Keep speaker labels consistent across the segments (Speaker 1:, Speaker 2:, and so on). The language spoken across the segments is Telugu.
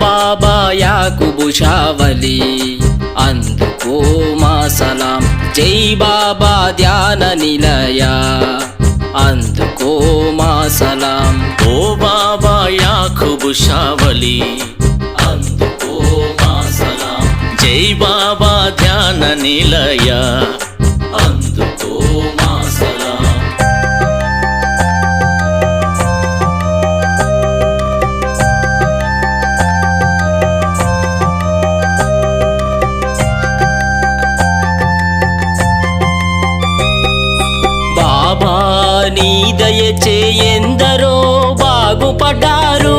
Speaker 1: బాబా యాకుబు షావలి అందుకో మా సలాం. జై బాబా ధ్యాన నిలయ. అందుకో మా సలాం.
Speaker 2: ఓ బాబా యాకుబు షావలి
Speaker 1: అందుకో మా సలాం.
Speaker 2: జై బాబా ధ్యాన నిలయ.
Speaker 1: అందుకో నీ దయచే ఎందరో బాగుపడ్డారు.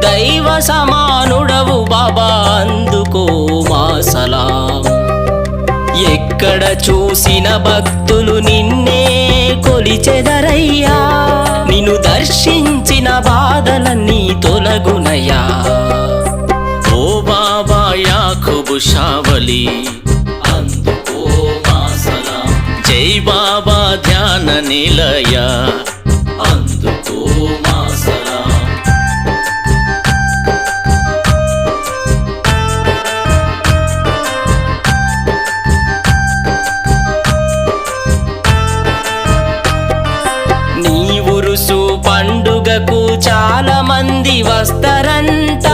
Speaker 1: దైవ సమానుడవు బాబా అందుకో మా సలాం. ఎక్కడ చూసిన భక్తులు నిన్నే కొలిచెదరయ్యా. నిన్ను దర్శించిన బాధలన్నీ తొలగునయ్యా.
Speaker 2: ఓ బాబా యాకుబు షావలి ధ్యాన నిలయ
Speaker 1: అందుకో మా సలాం. నీ ఉరుసు పండుగకు చాలా మంది వస్తారంట.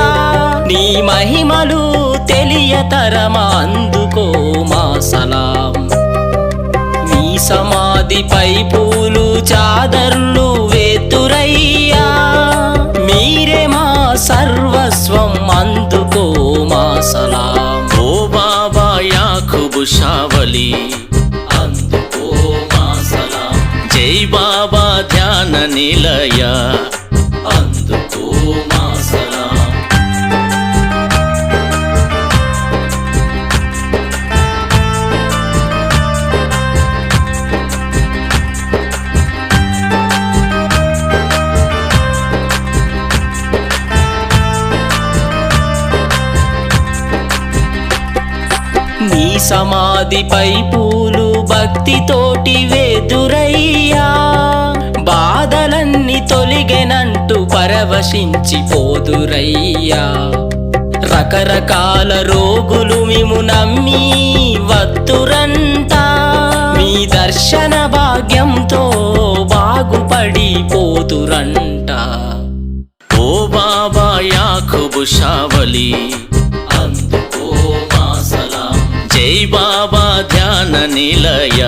Speaker 1: నీ మహిమలు తెలియతరమా అందుకో మా సలాం. నీ పై పూలు చాదర్లు వేతురయ్యా. మీరే మా సర్వస్వం అందుకో మా సలాం.
Speaker 2: ఓ బాబా యాకుబు షావలి
Speaker 1: అందుకో మా సలాం.
Speaker 2: జై బాబా ధ్యాన నిలయ.
Speaker 1: సమాధిపై పూలు భక్తితోటి వేదురయ్యా. బాధలన్నీ తొలిగెనంటూ పరవశించి పోదురయ్యా రకరకాల రోగులు మిము నమ్మి వత్తురంతా. మీ దర్శన భాగ్యంతో బాగుపడి పోతురంట
Speaker 2: ఓ బాబా యాకుబు షావలి
Speaker 1: అందు
Speaker 2: జై బాబా ధ్యాన నిలయ.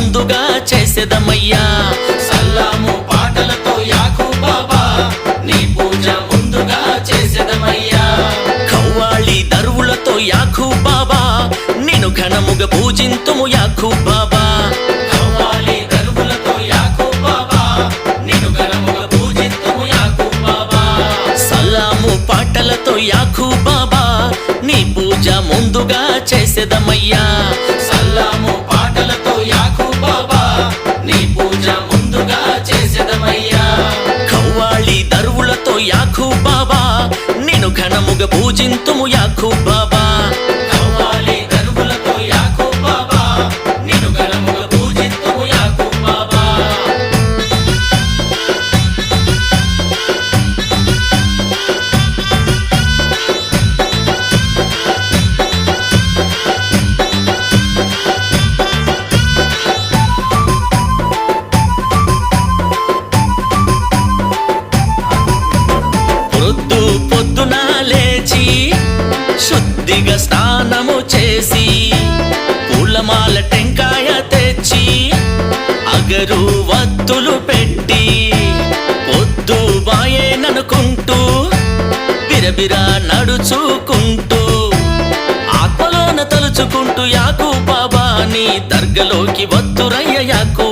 Speaker 2: ముందుగా చేసేదమయ్యా
Speaker 1: సల్లాము పాటలతో యాకు బాబా నీ పూజ ముందుగా చేసేదమయ్యా
Speaker 2: కవ్వాలి దరువులతో యాకు బాబా నేను ఘనముగా పూజింతుము యాకు బాబా.
Speaker 1: దరువులతో
Speaker 2: పాటలతో యాకు బాబా నీ పూజ ముందుగా చేసేదమయ్యా పూజింతుము యాకు వత్తులు పెట్టి పొద్దు బాయేననుకుంటూ బిరబిరా నడుచుకుంటూ తలుచుకుంటూ యాకు బాబా నీ దర్గలోకి వత్తురయ్య యాకు